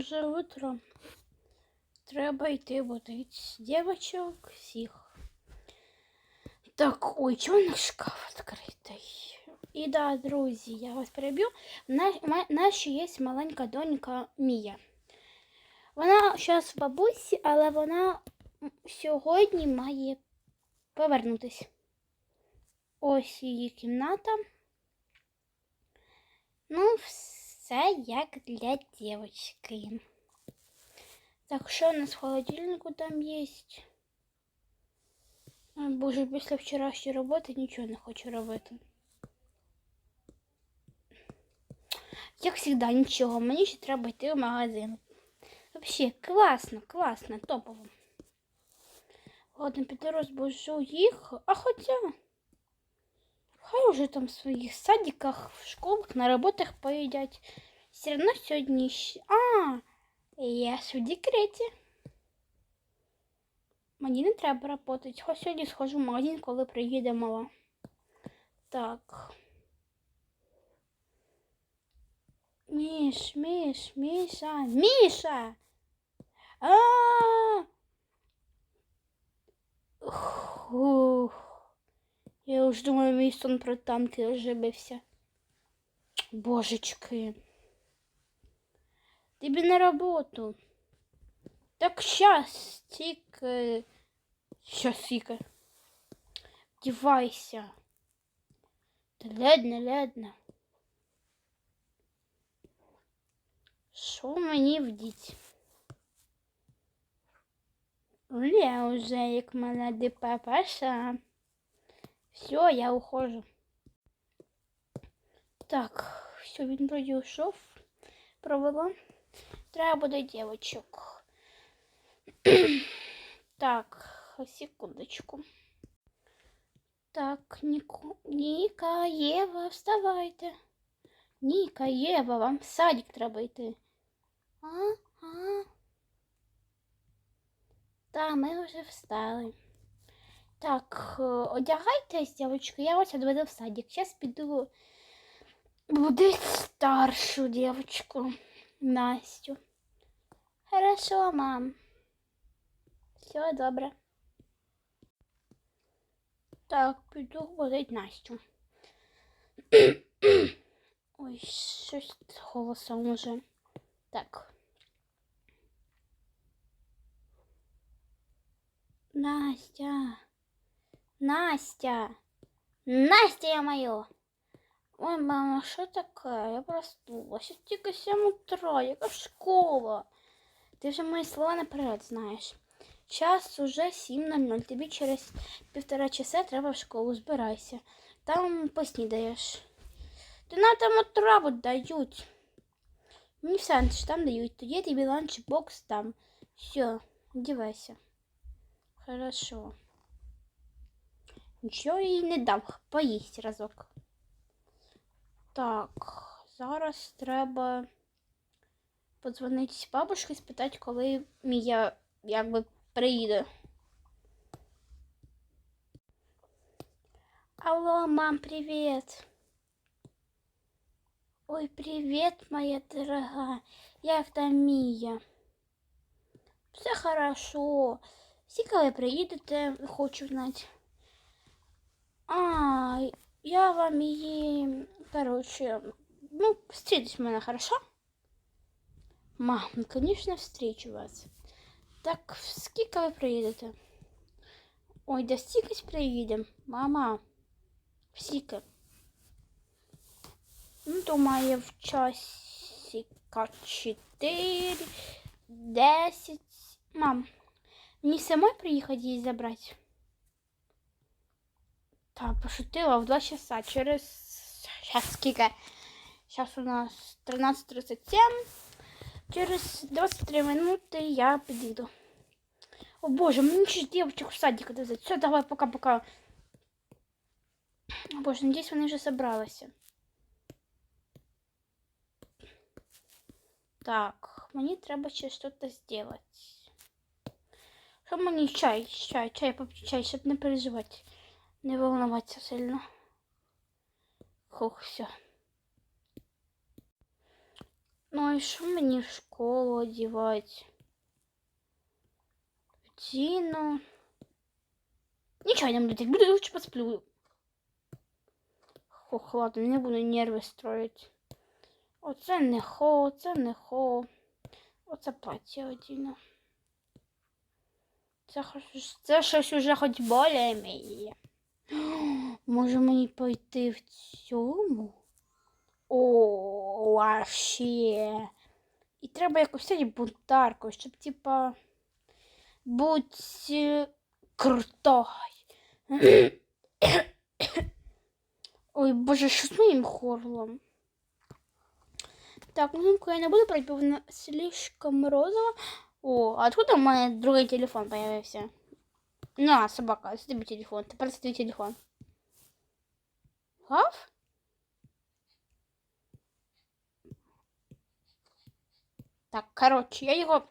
Вже утро. Треба йти будити дівчаток всіх. Так, ой, чого у нас шкаф відкритий? І да, друзі, я вас переб'ю. У нас, ще є маленька донька Мія. Вона зараз в бабусі, але вона сьогодні має повернутися. Ось її кімната. Ну, все як для дівчинки. Так, що у нас в холодильнику там є? Ой, Боже, після вчорашньої роботи нічого не хочу робити. Як завжди, нічого. Мені ще треба йти в магазин. Взагалі, класно, класно, топово. Ладно, піду розбужу їх. А хоча. Хай уже там в своїх садиках, в школах, на роботах поїдять. Все одно сьогодні. А, я в декреті. Мені не треба працювати. Хоч сьогодні схожу в магазин, коли приїде мала. Так. Міш, Міш, Міша, Міша! А! Хух. Я уж думаю, мій сон про танки оживився. Божечки. Тобі на роботу. Так щас, тільки. Щас, тільки. Вдівайся. Та ледно, ледно. Що мені вдіть? Я уже як молодий папаша. Все, я ухожу. Так, все, він пройшов. Провела. Треба буде дівчинок. так, секундочку. Так, Ніко... Ніка, Єва, вставайте. Ніка, Єва, вам в садик треба йти. А, а. Та, ми вже встали. Так, е, одягайтесь, дівчатки, я вас відведу в садик. Зараз піду будить старшу дівчинку Настю. Хорошо, мам. Все добре. Так, піду будить Настю. Ой, щось з голосом уже. Так. Настя. Настя. Настя я моё. Ой, мама, що таке? Я проснулася. Тільки 7 утра, яка школа. Ти вже мої слова наперед знаєш. Час уже 7.00. Тобі через півтора часа треба в школу. Збирайся. Там поснідаєш. Та нам там отраву дають. Мені в сандвіч там дають. Тоді тобі ланчбокс там. Все, одівайся. Хорошо. Нічого їй не дам, поїсть разок. Так, зараз треба подзвонити бабушці, спитати, коли Мія якби приїде. Алло, мам, привіт. Ой, привіт, моя дорога. Як там Мія? Все хорошо. Всі, коли приїдете, хочу знати. А, я вам її, короче, ну, встретить мене, хорошо? Мам, ну, конечно, встречу вас. Так, скільки ви приїдете? Ой, да стікось приїдемо. Мама, скільки? Ну, думаю, в часика 4, 10. Мам, мені самой приїхати її забрати? Так, пошутила в 2 часа. Через... Сейчас сколько? Сейчас у нас 13.37. Через 23 минуты я підійду. О боже, мені ще девочек в садик отвезти. Все, давай, пока-пока. О боже, надеюсь, вони вже собралися. Так, мені треба ще щось зробити. Що мені чай, чай, чай, чай, щоб не переживати. Не волноваться сильно. Хух, все. Ну і що мені в школу одівати? Тіну. Нічого не буду, буду лучше посплю. Ох, ладно, не буду нерви строить. Оце не хо, оце не хо. Оце плаття одіну. Це, це щось уже хоч более-менее. Може мені пойти в цьому? О, вообще. І треба якось стати бунтаркою, щоб типа бути крутой. Ой, боже, що з моїм горлом? Так, ну я не буду брать, бо вона слишком розова. О, а откуда у мене другий телефон появився? На, собака, це тобі телефон. Тепер це твій телефон. Гав? Так, короче, я його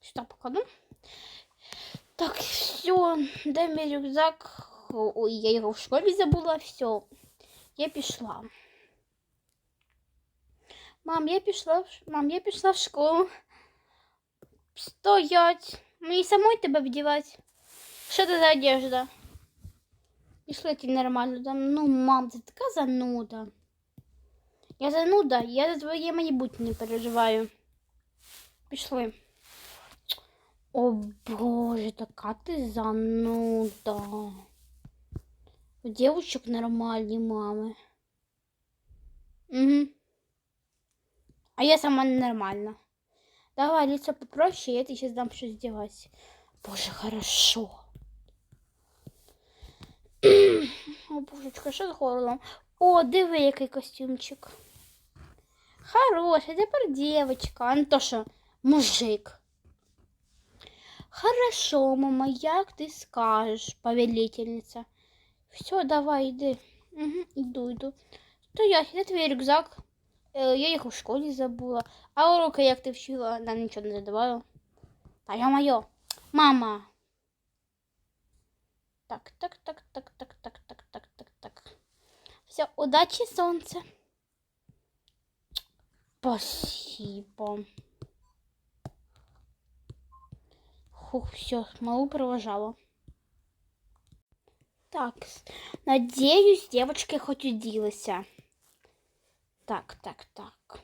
сюди покладу. Так, все, де мій рюкзак? Ой, я його в школі забула, все. Я пішла. Мам, я пішла, в ш- мам, я пішла в школу. Стоять. Мені самой тебе вдівати. Що це за одежда? Пішли ти нормально там. Ну, мам, ти така зануда. Я зануда, я за твоє майбутнє переживаю. Пішли. О боже, така ти зануда. У девочек нормальні мами. Угу. А я сама ненормальна. Давай, лицо попроще, я тебе сейчас дам что сделать. Боже, хорошо. О, божечка, що з горлом? О, диви, який костюмчик. Хороший, тепер девочка, а не то що мужик. Хорошо, мама, як ти скажеш, повелительниця. Все, давай, йди. Угу, іду, йду. Стоять, де твій рюкзак? Е, я їх у школі забула. А уроки, як ти вчила, нам нічого не задавала. Та я моє. Мама. Так, так, так, так, так, так, так, так, так, так. Все, удачи, сонце. Спасибо. Фух, все, малу провожала. Так, надеюсь, девочки хоть уділися. Так, так, так.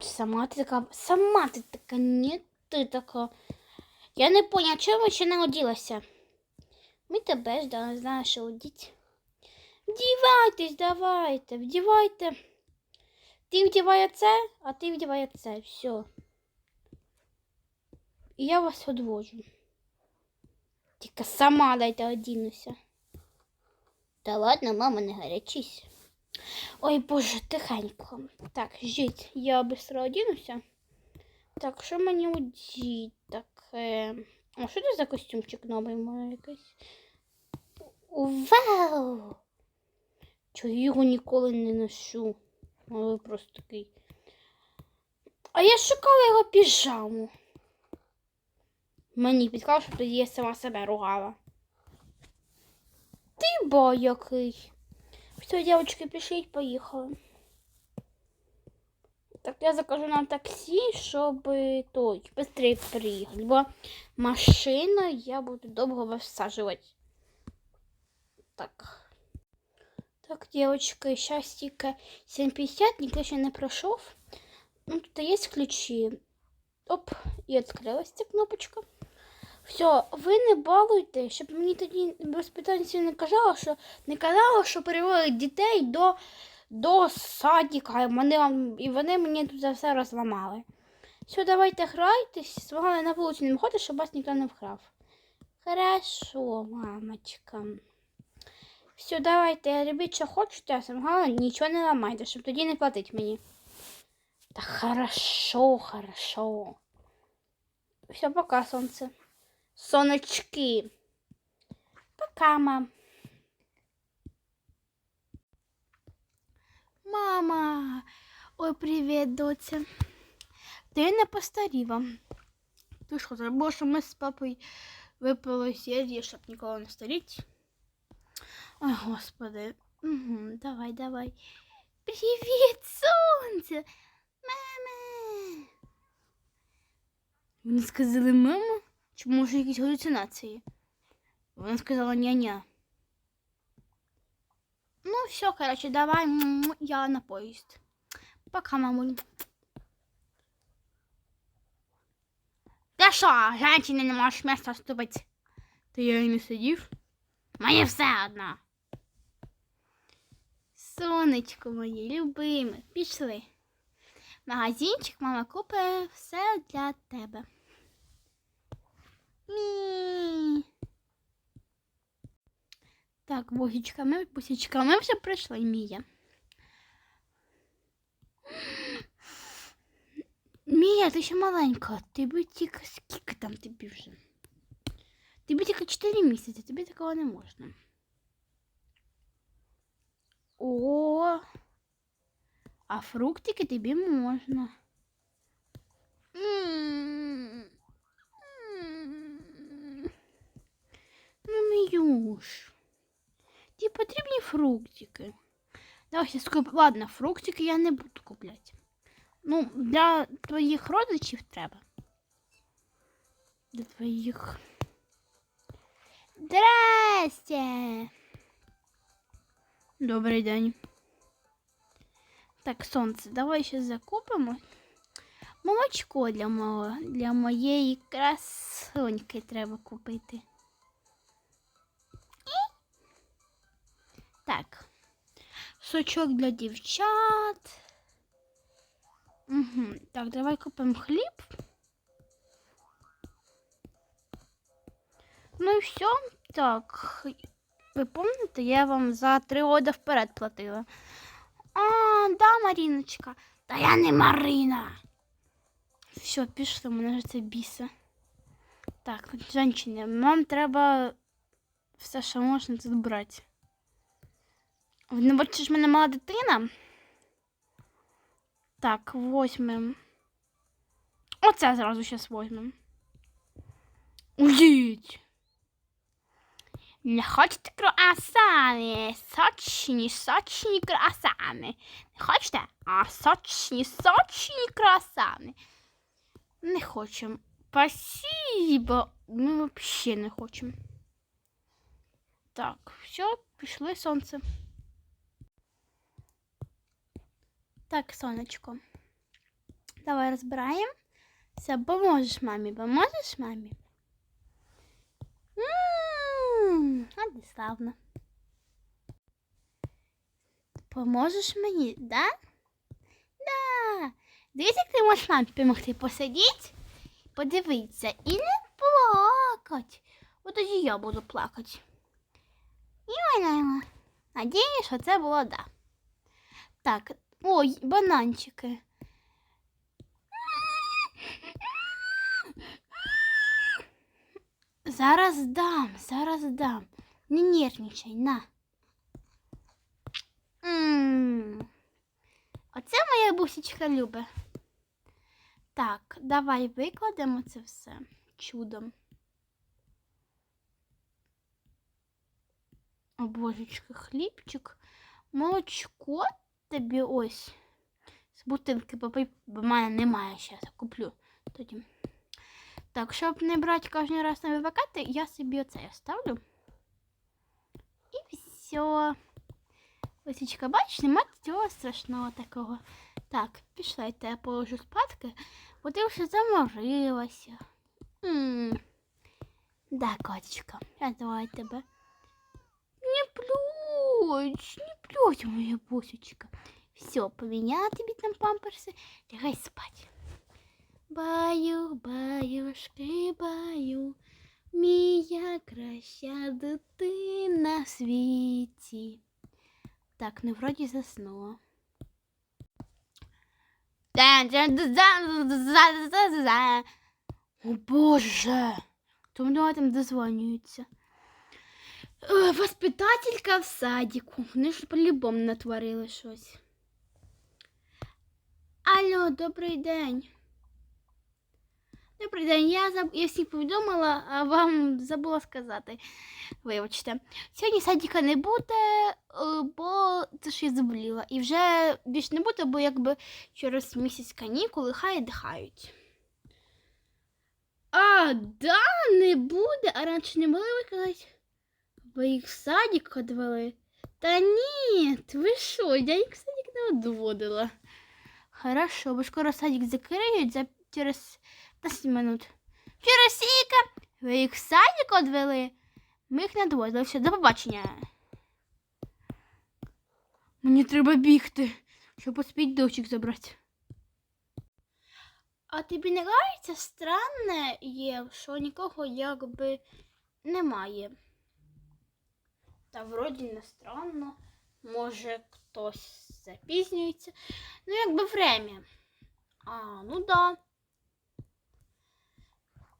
Сама ти така, сама ти така, ні, ти така. Я не поняла, чому ще не оділася. Ми тебе ждали, не знаю, що одіть. Вдівайтесь, давайте, вдівайте. Ти вдівай це, а ти вдівай це. Все. І я вас одвожу. Тільки сама дайте одінуся. Та ладно, мама, не гарячись. Ой, боже, тихенько. Так, жіть, я быстро одінуся. Так, що мені одіть? Так, е... а що це за костюмчик новий мене якийсь? Вау! Чого я його ніколи не ношу? Але просто такий. А я шукала його піжаму. Мені підказав, що тоді я сама себе ругала. Ти бо який. Все, девочки, пішліть, поїхали. Так я закажу на таксі, щоб той швидше приїхати, бо машина я буду довго висаджувати. Так. Так, девочка, сейчас тільки 7.50, ніхто ще не пройшов. Ну, тут є ключі. Оп, і відкрилась ця кнопочка. Все, ви не балуйте, щоб мені тоді без питань не казало, що не казало, що переводять дітей до, до садика, і вони, і вони мені тут за все розламали. Все, давайте грайтесь, свого на вулицю не виходить, щоб вас ніхто не вкрав. Хорошо, мамочка. Все, давайте, робіть, що хочете, а головне, нічого не ламайте, щоб тоді не платить мені. Та хорошо, хорошо. Все, пока, сонце. Сонечки. Пока, мам. Мама. Ой, привіт, доця. Ти не постаріла. Ти що, забула, що ми з папою випили сіді, щоб ніколи не старіти? Ой, господи. Угу, давай, давай. Привіт, сонце! Мама! Вони сказали мама? Чи може якісь галюцинації? Вона сказала ня-ня. Ну, все, короче, давай, я на поїзд. Пока, мамуль. Ти що, женщини не можеш місця вступити? Та я і не сидів. Мені все одно. Сонечко моє, любиме, пішли. Магазинчик, мама купить все для тебе. Мі. Так, бусічка, ми, бусічка, ми вже прийшли, Мія. Мія, ти ще маленька, тобі тільки скільки там тобі вже? Тобі тільки 4 місяці, тобі такого не можна. О, а фруктики тобі можна. М. М. Ну, Міюш, ті потрібні фруктики. Давай я скуп... Ладно, фруктики я не буду купляти. Ну, для твоїх родичів треба. Для твоїх. Здрасте! Добрий день. Так, сонце, давай ще закупимо. Молочко для мого, для моєї красуньки треба купити. Сочок для дівчат. Угу. Так, давай купимо хліб. Ну і все. Так. Ви пам'ятаєте, я вам за три года вперед платила. А, да, Маріночка. Та я не Марина. Все, пішли, мене ж це біса. Так, женщини, вам треба все, що можна тут брати. Не бачите, що в мене мала дитина? Так, возьмем. Оце зразу зараз возьмем. Уїдь! Не хочете круасани? Сочні, сочні круасани. Не хочете? А сочні, сочні круасани. Не хочемо. Спасибо. Ми взагалі не хочемо. Так, все, пішли сонце. Так, сонечко. Давай розбираємо. Все, поможеш мамі, поможеш мамі? Ммм, а славно. Поможеш мені, да? Да. Дивись, як ти можеш мамі допомогти посидіти, подивитися і не плакать. От тоді я буду плакати. І вона. Надію, що це було да. Так, ой, бананчики. Зараз дам, зараз дам. Не нервничай, на. Оце моя бусічка любить. Так, давай викладемо це все чудом. О, божечки, хлібчик, молочко тобі ось. З бутинки попий, бо мене немає зараз, куплю тоді. Так, щоб не брати кожен раз на вивакати, я собі оце ставлю. І все. Лисичка, бачиш, нема цього страшного такого. Так, пішла я тебе положу спадки, бо ти вже заморилася. М. Да, котечка, я давай тебе. Не плюч, не плюч, моя бусечка. Все, поміняла тобі там памперси, лягай спать. Баю, баюшки, баю, мія краща дитина в світі. Так, ну вроді заснула. О боже! То мене там дозвонюється. Е, Воспитателька в садіку. Вони ж по-любому натворили щось. Алло, добрий день. Добрий день, я, заб... я всіх повідомила, а вам забула сказати. Вибачте. Сьогодні садіка не буде, е, бо це ж я заболіла. І вже більш не буде, бо якби через місяць канікули хай дихають. А, да, не буде. А раніше не могли ви Ви їх в садик відвели? Та ні, ви що, я їх в садик не відводила. Хорошо, бо скоро садик закриють за через 10 минут. Сіка, ви їх в садик відвели? Ми їх не відводили. Все, до побачення. Мені треба бігти, щоб поспіть дочок забрати. А тобі не кажеться странне є, що нікого якби немає. Та вроді не странно. Може хтось запізнюється. Ну, якби время. А, ну да.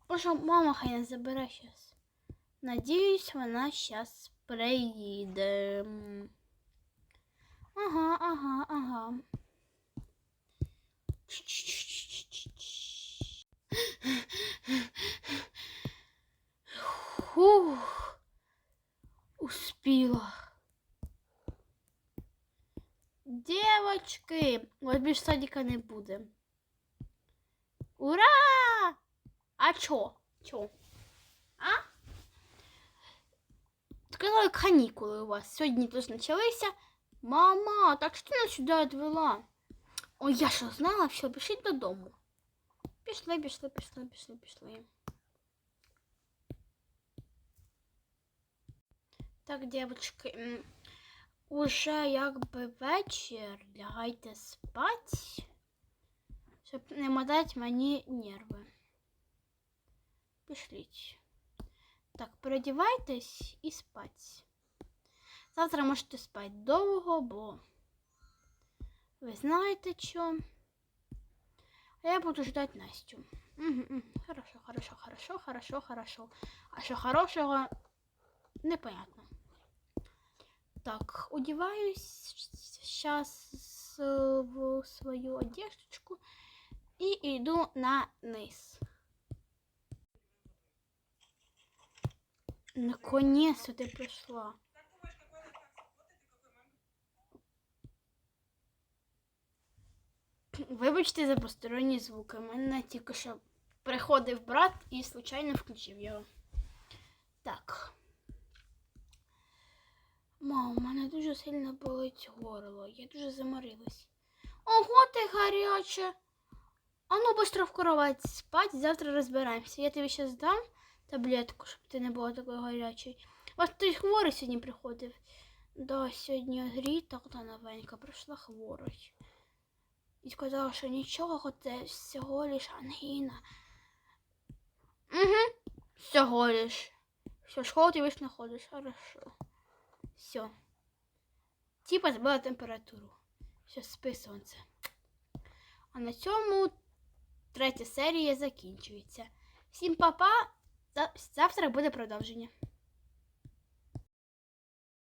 Боже, мама хай не забере щас. Надіюсь, вона щас приїде. Ага, ага, ага. Фух. Успіла. Девочки, от більш садика не буде. Ура! А чо? Чо? А? Сказали, канікули у вас сьогодні тут почалися. Мама, так що ти нас сюди відвела? Ой, я що знала, все, пішли додому. Пішли, пішли, пішли, пішли, пішли. Так, девочки, уже якби вечір, лягайте спать, щоб не мотати мені нерви. Пішліть. Так, переодівайтесь і спать. Завтра можете спати довго, бо ви знаєте що. А я буду ждать Настю. Хорошо, хорошо, хорошо, хорошо, хорошо. А що хорошого, непонятно. Так, одеваюсь сейчас в свою одеждочку и иду на низ. Наконец-то ты пришла. Вибачте за посторонні звуки. У мене тільки що приходив брат і случайно включив його. Так. Мам, у мене дуже сильно болить горло. Я дуже заморилась. Ого, ти гаряча. А ну быстро в кровать спать, завтра розберемося. Я тобі зараз дам таблетку, щоб ти не була такою гарячою. Ось ти хворий сьогодні приходив. Да, сьогодні гріта та новенька прийшла хворий. І сказала, що нічого, це всього лиш ангіна. Угу, всього лиш. Все, школу ти виш знаходиш, хорошо. Все. Типа збила температуру. Все, спи сонце. А на цьому третя серія закінчується. Всім па-па. Завтра буде продовження.